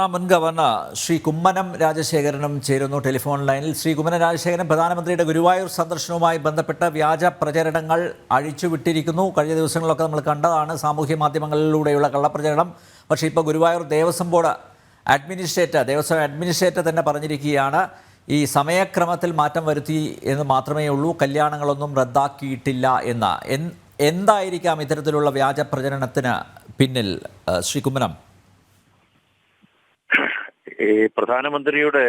ഹരിയാന മുൻ ഗവർണർ ശ്രീ കുമ്മനം രാജശേഖരനും ചേരുന്നു ടെലിഫോൺ ലൈനിൽ. ശ്രീ കുമ്മനം രാജശേഖരൻ പ്രധാനമന്ത്രിയുടെ ഗുരുവായൂർ സന്ദർശനവുമായി ബന്ധപ്പെട്ട വ്യാജ പ്രചരണങ്ങൾ അഴിച്ചുവിട്ടിരിക്കുന്നു. കഴിഞ്ഞ ദിവസങ്ങളിലൊക്കെ നമ്മൾ കണ്ടതാണ് സാമൂഹ്യ മാധ്യമങ്ങളിലൂടെയുള്ള കള്ളപ്രചരണം. പക്ഷേ ഇപ്പോൾ Guruvayur Devaswom board administrator Devaswom administrator തന്നെ പറഞ്ഞിരിക്കുകയാണ് ഈ സമയക്രമത്തിൽ മാറ്റം വരുത്തി എന്ന് മാത്രമേ ഉള്ളൂ കല്യാണങ്ങളൊന്നും റദ്ദാക്കിയിട്ടില്ല എന്ന. എന്തായിരിക്കാം ഇത്തരത്തിലുള്ള വ്യാജ പ്രചരണത്തിന് പിന്നിൽ ശ്രീ കുമ്മനം? ഈ പ്രധാനമന്ത്രിയുടെ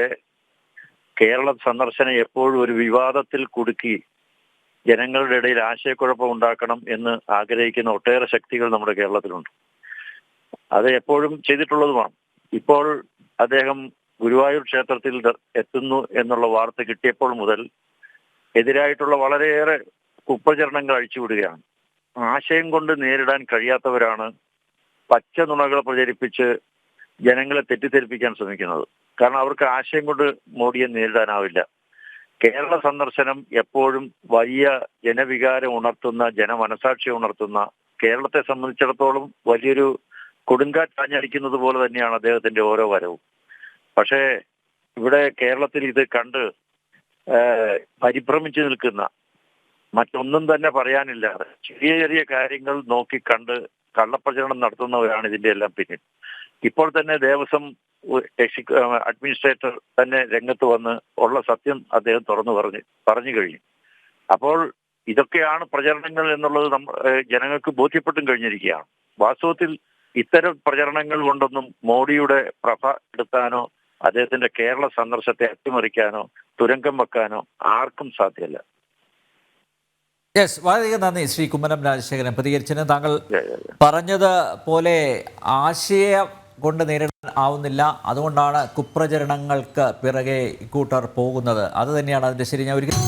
കേരള സന്ദർശനം എപ്പോഴും ഒരു വിവാദത്തിൽ കുടുക്കി ജനങ്ങളുടെ ഇടയിൽ ആശയക്കുഴപ്പം ഉണ്ടാക്കണം എന്ന് ആഗ്രഹിക്കുന്ന ഒട്ടേറെ ശക്തികൾ നമ്മുടെ കേരളത്തിലുണ്ട്. അത് എപ്പോഴും ചെയ്തിട്ടുള്ളതുമാണ്. ഇപ്പോൾ അദ്ദേഹം ഗുരുവായൂർ ക്ഷേത്രത്തിൽ എത്തുന്നു എന്നുള്ള വാർത്ത കിട്ടിയപ്പോൾ മുതൽ എതിരായിട്ടുള്ള വളരെയേറെ കുപ്രചരണങ്ങൾ അഴിച്ചുവിടുകയാണ് ആശയം കൊണ്ട് നേരിടാൻ കഴിയാത്തവരാണ് പച്ച നുണകൾ പ്രചരിപ്പിച്ച് ജനങ്ങളെ തെറ്റിദ്ധരിപ്പിക്കാൻ ശ്രമിക്കുന്നത്. കാരണം അവർക്ക് ആശയം കൊണ്ട് മോഡിയെ നേരിടാനാവില്ല. കേരള സന്ദർശനം എപ്പോഴും വലിയ ജനവികാരം ഉണർത്തുന്ന ജനമനസാക്ഷി ഉണർത്തുന്ന കേരളത്തെ സംബന്ധിച്ചിടത്തോളം വലിയൊരു കൊടുങ്കാറ്റാഞ്ഞടിക്കുന്നത് പോലെ തന്നെയാണ് അദ്ദേഹത്തിന്റെ ഓരോ വരവും. പക്ഷേ ഇവിടെ കേരളത്തിൽ ഇത് കണ്ട് പരിഭ്രമിച്ചു നിൽക്കുന്ന മറ്റൊന്നും തന്നെ പറയാനില്ലാതെ ചെറിയ ചെറിയ കാര്യങ്ങൾ നോക്കി കണ്ട് കള്ളപ്രചരണം നടത്തുന്നവരാണ് ഇതിന്റെ എല്ലാം പിന്നിൽ. ഇപ്പോൾ തന്നെ ദേവസ്വം അഡ്മിനിസ്ട്രേറ്റർ തന്നെ രംഗത്ത് വന്ന് ഉള്ള സത്യം അദ്ദേഹം തുറന്നു പറഞ്ഞു പറഞ്ഞു കഴിഞ്ഞു. അപ്പോൾ ഇതൊക്കെയാണ് പ്രചരണങ്ങൾ എന്നുള്ളത് നമ്മ ജനങ്ങൾക്ക് ബോധ്യപ്പെട്ടും കഴിഞ്ഞിരിക്കുകയാണ്. വാസ്തവത്തിൽ ഇത്തരം പ്രചരണങ്ങൾ കൊണ്ടൊന്നും മോഡിയുടെ പ്രഭ എടുത്താനോ അദ്ദേഹത്തിന്റെ കേരള സന്ദർശത്തെ അട്ടിമറിക്കാനോ തുരങ്കം വെക്കാനോ ആർക്കും സാധ്യമല്ല. യെസ് വളരെയധികം നന്ദി ശ്രീ കുമ്മനം രാജശേഖരൻ പ്രതികരിച്ചതിന്. താങ്കൾ പറഞ്ഞത് പോലെ ആശയം കൊണ്ട് നേരിടാൻ ആവുന്നില്ല അതുകൊണ്ടാണ് കുപ്രചരണങ്ങൾക്ക് പിറകെ ഇക്കൂട്ടർ പോകുന്നത്. അത് തന്നെയാണ് അതിന്റെ ശരി. ഞാൻ ഒരിക്കലും